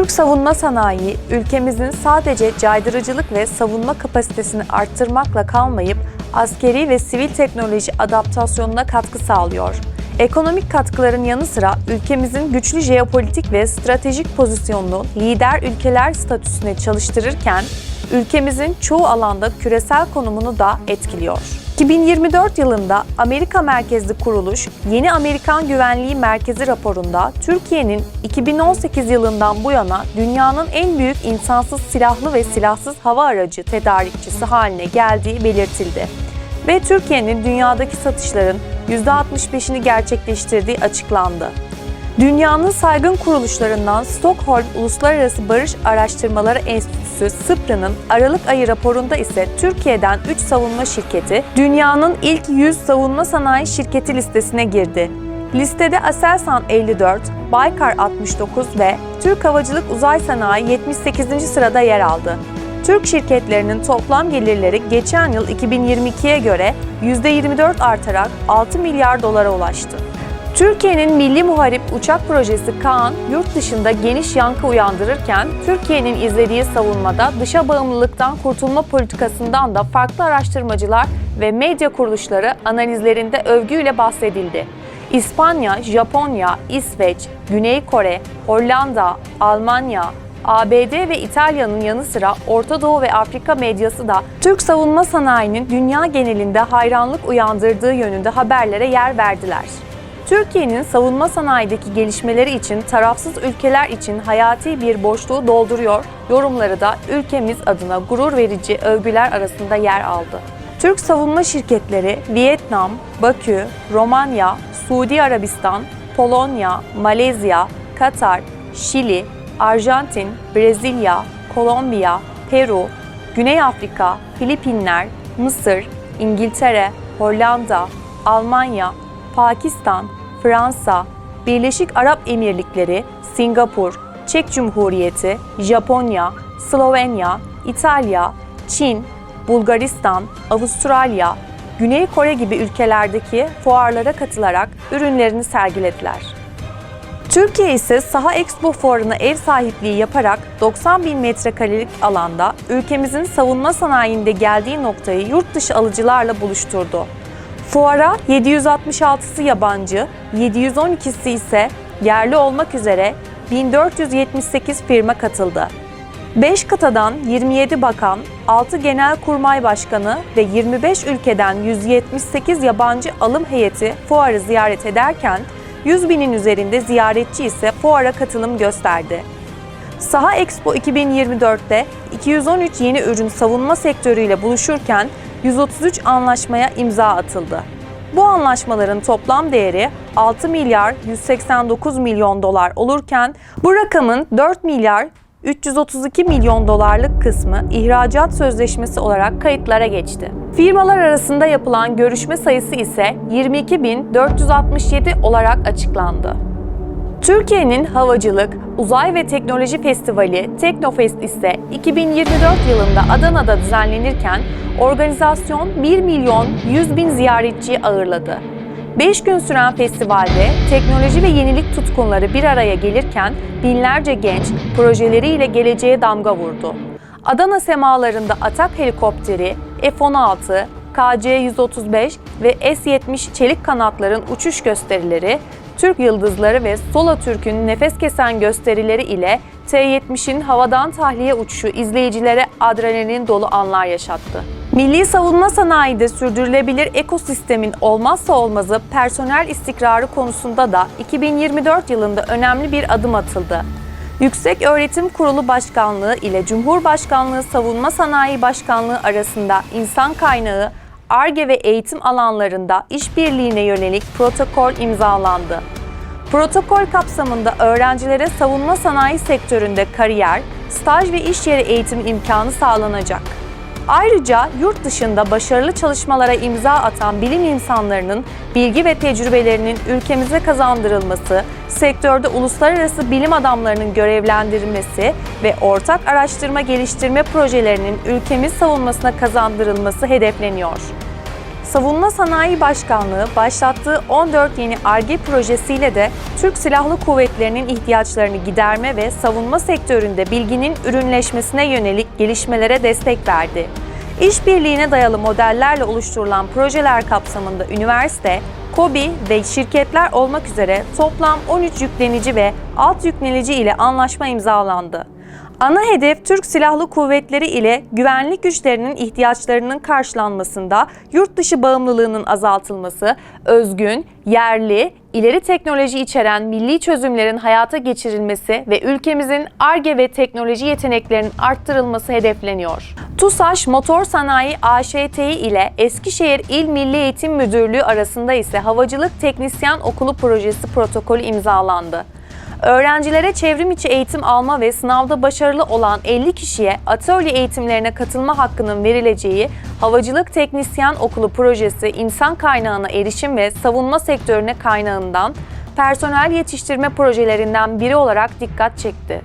Türk savunma sanayi, ülkemizin sadece caydırıcılık ve savunma kapasitesini arttırmakla kalmayıp askeri ve sivil teknoloji adaptasyonuna katkı sağlıyor. Ekonomik katkıların yanı sıra ülkemizin güçlü jeopolitik ve stratejik pozisyonunu lider ülkeler statüsüne çalıştırırken ülkemizin çoğu alanda küresel konumunu da etkiliyor. 2024 yılında Amerika merkezli kuruluş Yeni Amerikan Güvenliği Merkezi raporunda Türkiye'nin 2018 yılından bu yana dünyanın en büyük insansız silahlı ve silahsız hava aracı tedarikçisi haline geldiği belirtildi. Ve Türkiye'nin dünyadaki satışların %65'ini gerçekleştirdiği açıklandı. Dünyanın saygın kuruluşlarından Stockholm Uluslararası Barış Araştırmaları Enstitüsü SIPRI'nin Aralık ayı raporunda ise Türkiye'den 3 savunma şirketi dünyanın ilk 100 savunma sanayi şirketi listesine girdi. Listede Aselsan 54, Baykar 69 ve Türk Havacılık Uzay Sanayi 78. sırada yer aldı. Türk şirketlerinin toplam gelirleri geçen yıl 2022'ye göre %24 artarak 6 milyar dolara ulaştı. Türkiye'nin Milli Muharip Uçak Projesi Kaan, yurt dışında geniş yankı uyandırırken, Türkiye'nin izlediği savunmada dışa bağımlılıktan kurtulma politikasından da farklı araştırmacılar ve medya kuruluşları analizlerinde övgüyle bahsedildi. İspanya, Japonya, İsveç, Güney Kore, Hollanda, Almanya, ABD ve İtalya'nın yanı sıra Orta Doğu ve Afrika medyası da Türk savunma sanayinin dünya genelinde hayranlık uyandırdığı yönünde haberlere yer verdiler. Türkiye'nin savunma sanayideki gelişmeleri için tarafsız ülkeler için hayati bir boşluğu dolduruyor, yorumları da ülkemiz adına gurur verici övgüler arasında yer aldı. Türk savunma şirketleri Vietnam, Bakü, Romanya, Suudi Arabistan, Polonya, Malezya, Katar, Şili, Arjantin, Brezilya, Kolombiya, Peru, Güney Afrika, Filipinler, Mısır, İngiltere, Hollanda, Almanya, Pakistan, Fransa, Birleşik Arap Emirlikleri, Singapur, Çek Cumhuriyeti, Japonya, Slovenya, İtalya, Çin, Bulgaristan, Avustralya, Güney Kore gibi ülkelerdeki fuarlara katılarak ürünlerini sergilediler. Türkiye ise Saha Expo Fuarı'na ev sahipliği yaparak 90 bin metrekarelik alanda ülkemizin savunma sanayinde geldiği noktayı yurt dışı alıcılarla buluşturdu. Fuara 766'sı yabancı, 712'si ise yerli olmak üzere 1478 firma katıldı. 5 kıtadan 27 bakan, 6 genel kurmay başkanı ve 25 ülkeden 178 yabancı alım heyeti fuarı ziyaret ederken 100 binin üzerinde ziyaretçi ise fuara katılım gösterdi. Saha Expo 2024'te 213 yeni ürün savunma sektörüyle buluşurken 133 anlaşmaya imza atıldı. Bu anlaşmaların toplam değeri 6 milyar 189 milyon dolar olurken bu rakamın 4 milyar 332 milyon dolarlık kısmı ihracat sözleşmesi olarak kayıtlara geçti. Firmalar arasında yapılan görüşme sayısı ise 22.467 olarak açıklandı. Türkiye'nin Havacılık, Uzay ve Teknoloji Festivali Teknofest ise 2024 yılında Adana'da düzenlenirken organizasyon 1 milyon 100 bin ziyaretçiyi ağırladı. 5 gün süren festivalde teknoloji ve yenilik tutkunları bir araya gelirken binlerce genç projeleriyle geleceğe damga vurdu. Adana semalarında Atak helikopteri, F-16, KC-135 ve S-70 çelik kanatların uçuş gösterileri, Türk Yıldızları ve Sola Türk'ün nefes kesen gösterileri ile T-70'in havadan tahliye uçuşu izleyicilere adrenalin dolu anlar yaşattı. Milli savunma sanayide sürdürülebilir ekosistemin olmazsa olmazı personel istikrarı konusunda da 2024 yılında önemli bir adım atıldı. Yüksek Öğretim Kurulu Başkanlığı ile Cumhurbaşkanlığı Savunma Sanayi Başkanlığı arasında insan kaynağı, ARGE ve eğitim alanlarında işbirliğine yönelik protokol imzalandı. Protokol kapsamında öğrencilere savunma sanayi sektöründe kariyer, staj ve iş yeri eğitimi imkanı sağlanacak. Ayrıca yurt dışında başarılı çalışmalara imza atan bilim insanlarının bilgi ve tecrübelerinin ülkemize kazandırılması, sektörde uluslararası bilim adamlarının görevlendirilmesi ve ortak araştırma geliştirme projelerinin ülkemiz savunmasına kazandırılması hedefleniyor. Savunma Sanayi Başkanlığı başlattığı 14 yeni ARGE projesiyle de Türk Silahlı Kuvvetleri'nin ihtiyaçlarını giderme ve savunma sektöründe bilginin ürünleşmesine yönelik gelişmelere destek verdi. İşbirliğine dayalı modellerle oluşturulan projeler kapsamında üniversite, KOBİ ve şirketler olmak üzere toplam 13 yüklenici ve alt yüklenici ile anlaşma imzalandı. Ana hedef Türk Silahlı Kuvvetleri ile güvenlik güçlerinin ihtiyaçlarının karşılanmasında yurt dışı bağımlılığının azaltılması, özgün, yerli, ileri teknoloji içeren milli çözümlerin hayata geçirilmesi ve ülkemizin ARGE ve teknoloji yeteneklerinin arttırılması hedefleniyor. TUSAŞ Motor Sanayi AŞTİ ile Eskişehir İl Milli Eğitim Müdürlüğü arasında ise Havacılık Teknisyen Okulu Projesi protokolü imzalandı. Öğrencilere çevrim içi eğitim alma ve sınavda başarılı olan 50 kişiye atölye eğitimlerine katılma hakkının verileceği Havacılık Teknisyen Okulu projesi insan kaynağına erişim ve savunma sektörüne kaynağından personel yetiştirme projelerinden biri olarak dikkat çekti.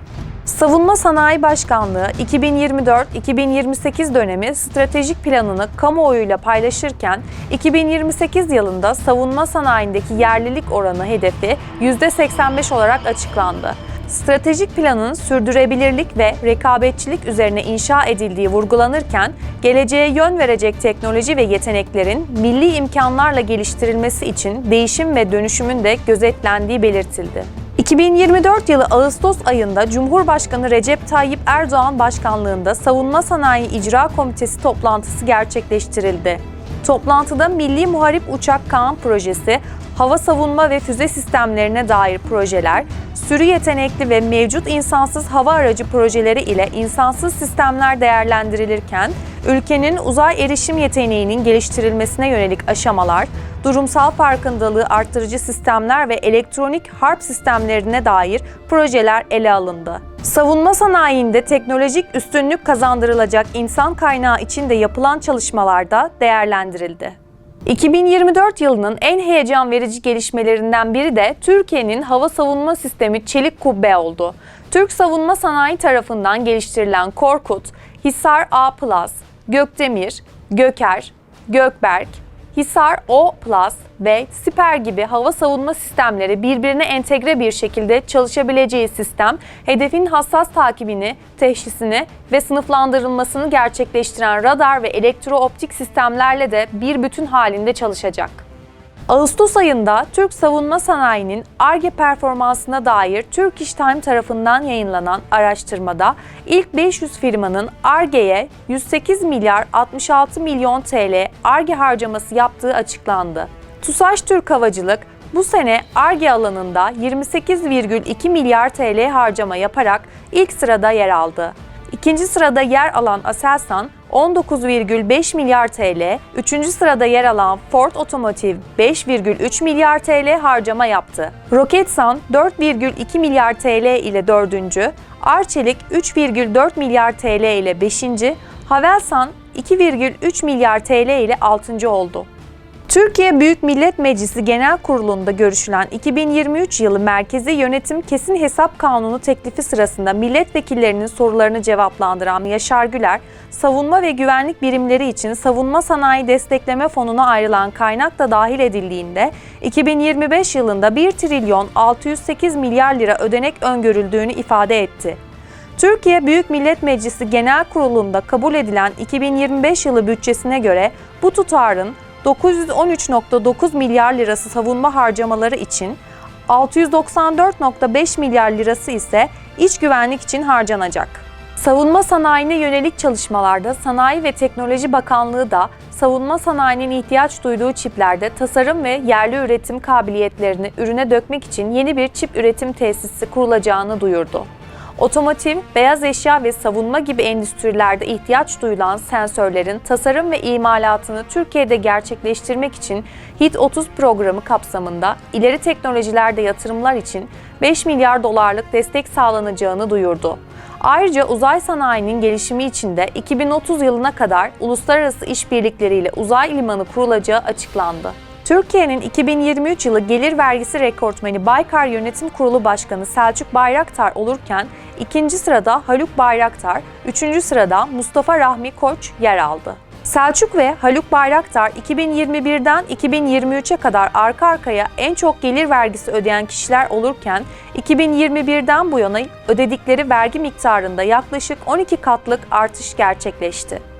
Savunma Sanayi Başkanlığı 2024-2028 dönemi stratejik planını kamuoyuyla paylaşırken 2028 yılında savunma sanayindeki yerlilik oranı hedefi %85 olarak açıklandı. Stratejik planın sürdürülebilirlik ve rekabetçilik üzerine inşa edildiği vurgulanırken, geleceğe yön verecek teknoloji ve yeteneklerin milli imkanlarla geliştirilmesi için değişim ve dönüşümün de gözetlendiği belirtildi. 2024 yılı Ağustos ayında Cumhurbaşkanı Recep Tayyip Erdoğan başkanlığında Savunma Sanayi İcra Komitesi toplantısı gerçekleştirildi. Toplantıda Milli Muharip Uçak Kaan Projesi, hava savunma ve füze sistemlerine dair projeler, sürü yetenekli ve mevcut insansız hava aracı projeleri ile insansız sistemler değerlendirilirken, ülkenin uzay erişim yeteneğinin geliştirilmesine yönelik aşamalar, durumsal farkındalığı arttırıcı sistemler ve elektronik harp sistemlerine dair projeler ele alındı. Savunma sanayinde teknolojik üstünlük kazandırılacak insan kaynağı için de yapılan çalışmalarda değerlendirildi. 2024 yılının en heyecan verici gelişmelerinden biri de Türkiye'nin hava savunma sistemi Çelik Kubbe oldu. Türk savunma sanayi tarafından geliştirilen Korkut, Hisar A+, Gökdemir, Göker, Gökberk, Hisar O Plus ve Siper gibi hava savunma sistemleri birbirine entegre bir şekilde çalışabileceği sistem, hedefin hassas takibini, teşhisini ve sınıflandırılmasını gerçekleştiren radar ve elektrooptik sistemlerle de bir bütün halinde çalışacak. Ağustos ayında Türk savunma sanayinin ARGE performansına dair Turkish Time tarafından yayınlanan araştırmada ilk 500 firmanın ARGE'ye 108 milyar 66 milyon TL ARGE harcaması yaptığı açıklandı. TUSAŞ Türk Havacılık bu sene ARGE alanında 28,2 milyar TL harcama yaparak ilk sırada yer aldı. İkinci sırada yer alan Aselsan 19,5 milyar TL, üçüncü sırada yer alan Ford Otomotiv 5,3 milyar TL harcama yaptı. Roketsan 4,2 milyar TL ile dördüncü, Arçelik 3,4 milyar TL ile beşinci, Havelsan 2,3 milyar TL ile altıncı oldu. Türkiye Büyük Millet Meclisi Genel Kurulu'nda görüşülen 2023 yılı Merkezi Yönetim Kesin Hesap Kanunu teklifi sırasında milletvekillerinin sorularını cevaplandıran Yaşar Güler, savunma ve güvenlik birimleri için savunma sanayi destekleme fonuna ayrılan kaynak da dahil edildiğinde 2025 yılında 1 trilyon 608 milyar lira ödenek öngörüldüğünü ifade etti. Türkiye Büyük Millet Meclisi Genel Kurulu'nda kabul edilen 2025 yılı bütçesine göre bu tutarın 913.9 milyar lirası savunma harcamaları için, 694.5 milyar lirası ise iç güvenlik için harcanacak. Savunma sanayine yönelik çalışmalarda Sanayi ve Teknoloji Bakanlığı da savunma sanayinin ihtiyaç duyduğu çiplerde tasarım ve yerli üretim kabiliyetlerini ürüne dökmek için yeni bir çip üretim tesisi kurulacağını duyurdu. Otomotiv, beyaz eşya ve savunma gibi endüstrilerde ihtiyaç duyulan sensörlerin tasarım ve imalatını Türkiye'de gerçekleştirmek için HIT 30 programı kapsamında ileri teknolojilerde yatırımlar için 5 milyar dolarlık destek sağlanacağını duyurdu. Ayrıca uzay sanayinin gelişimi için de 2030 yılına kadar uluslararası işbirlikleriyle uzay limanı kurulacağı açıklandı. Türkiye'nin 2023 yılı gelir vergisi rekortmeni Baykar Yönetim Kurulu Başkanı Selçuk Bayraktar olurken ikinci sırada Haluk Bayraktar, üçüncü sırada Mustafa Rahmi Koç yer aldı. Selçuk ve Haluk Bayraktar 2021'den 2023'e kadar arka arkaya en çok gelir vergisi ödeyen kişiler olurken 2021'den bu yana ödedikleri vergi miktarında yaklaşık 12 katlık artış gerçekleşti.